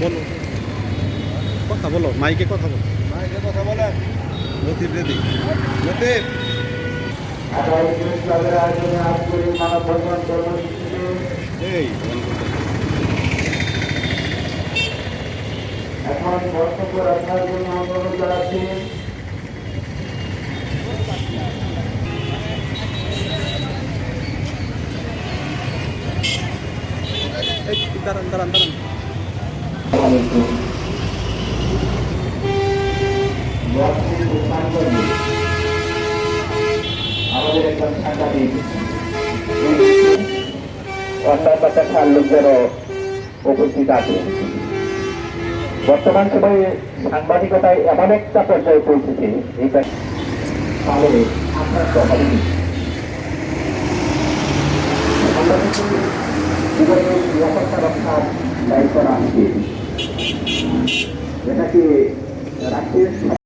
মাইকে কথা বলো। মাইকে কথা বলেন লতিফ রেদি লতিফ। এখন বক্তব্য রাখার জন্য অনুরোধ জানাচ্ছি। এই দাঁড়ান দাঁড়ান দাঁড়ান। বর্তমান সময়ে সাংবাদিকতায় এমন একটা পর্যায়ে পৌঁছেছে নিরাপত্তা রক্ষার দায়িত্ব রাখছি। এটাকে রাষ্ট্রের